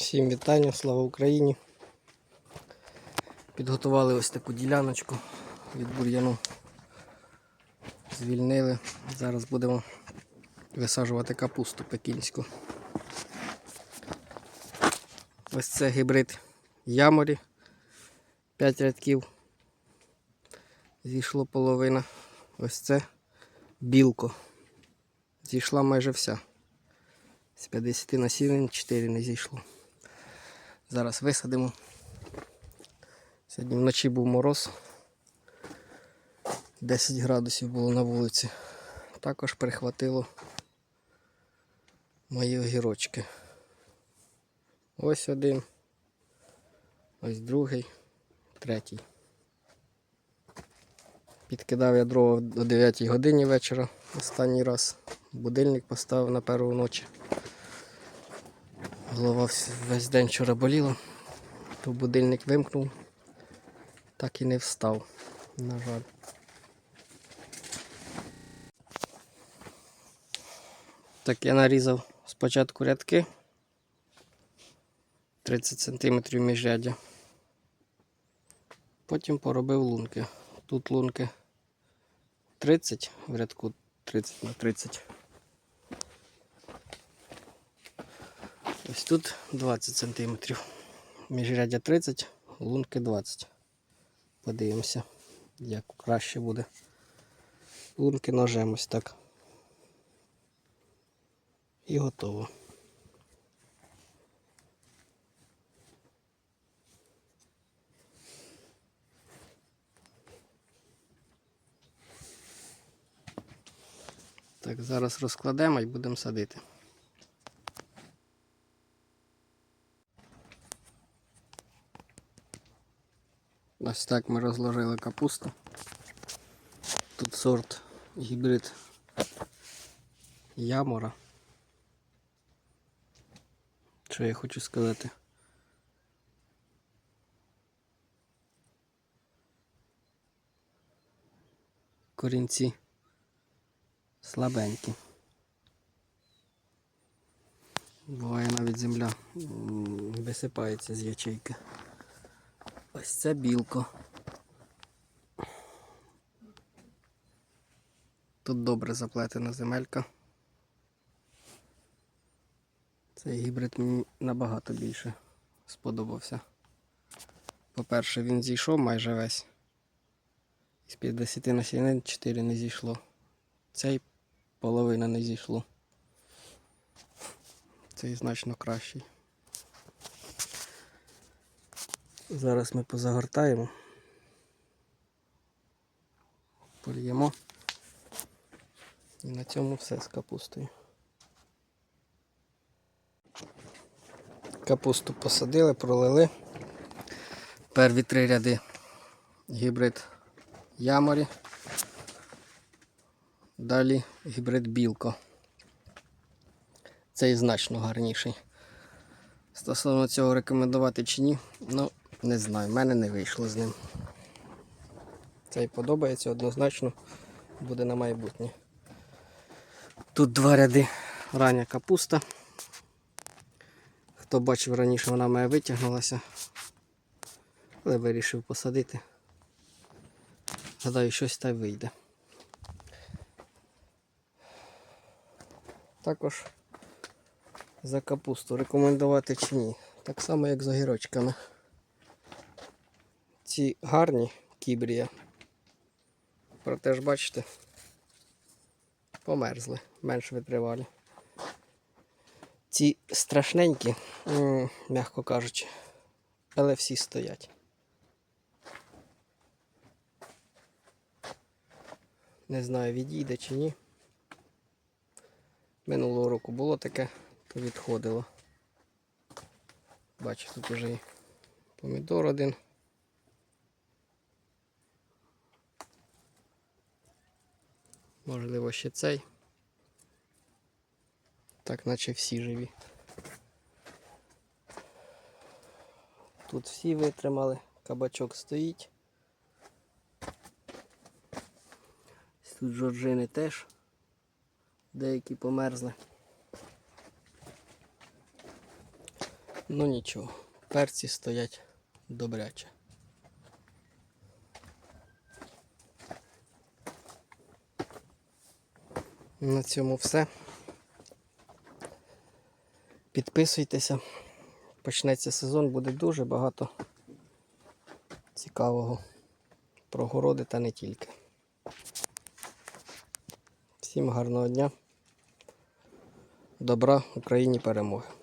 Всім вітання, слава Україні. Підготували ось таку діляночку від бур'яну. Звільнили. Зараз будемо висаджувати капусту пекінську. Ось це гібрид яморі. 5 рядків. Зійшло половина. Ось це білко. Зійшла майже вся. З 50 насінин 4 не зійшло. Зараз висадимо. Сьогодні вночі був мороз. 10 градусів було на вулиці. Також прихватило мої огірочки. Ось один, ось другий, третій. Підкидав я дрова о 9 годині вечора останній раз. Будильник поставив на першу ночі. Голова весь день вчора боліла, то будильник вимкнув, так і не встав, на жаль. Так я нарізав спочатку рядки 30 см міжряддя. Потім поробив лунки. Тут лунки 30 в рядку 30 на 30. Ось тут 20 см. Міжряддя 30, лунки 20. Подивимося, як краще буде. Лунки ножем ось так. І готово. Так, зараз розкладемо і будемо садити. Ось так ми розложили капусту. Тут сорт гібрид ямора. Що я хочу сказати? Корінці слабенькі. Буває навіть земля висипається з ячейки. Ось це білко. Тут добре заплетена земелька. Цей гібрид мені набагато більше сподобався. По-перше, він зійшов майже весь. З 50 насінин 4 не зійшло. Цей половина не зійшло. Цей значно кращий. Зараз ми позагортаємо. Польємо. І на цьому все з капустою. Капусту посадили, пролили. Перві три ряди гібрид яморі. Далі гібрид білко. Цей значно гарніший. Стосовно цього рекомендувати чи ні, ну, не знаю, в мене не вийшло з ним. Цей подобається однозначно, буде на майбутнє. Тут два ряди рання капуста. Хто бачив раніше, вона мене витягнулася, але вирішив посадити. Гадаю, щось та й вийде. Також за капусту рекомендувати чи ні. Так само, як з огірочками. Ці гарні кібрія. Проте ж бачите, померзли, менш витривалі. Ці страшненькі, м'яко кажучи, але всі стоять. Не знаю, відійде чи ні. Минулого року було таке, то відходило. Бачу, тут уже і помідор один. Можливо, ще цей. Так, наче всі живі. Тут всі витримали, кабачок стоїть. Тут жоржини теж. Деякі померзли. Ну нічого, перці стоять добряче. На цьому все. Підписуйтеся. Почнеться сезон, буде дуже багато цікавого про городи та не тільки. Всім гарного дня. Добра Україні перемоги.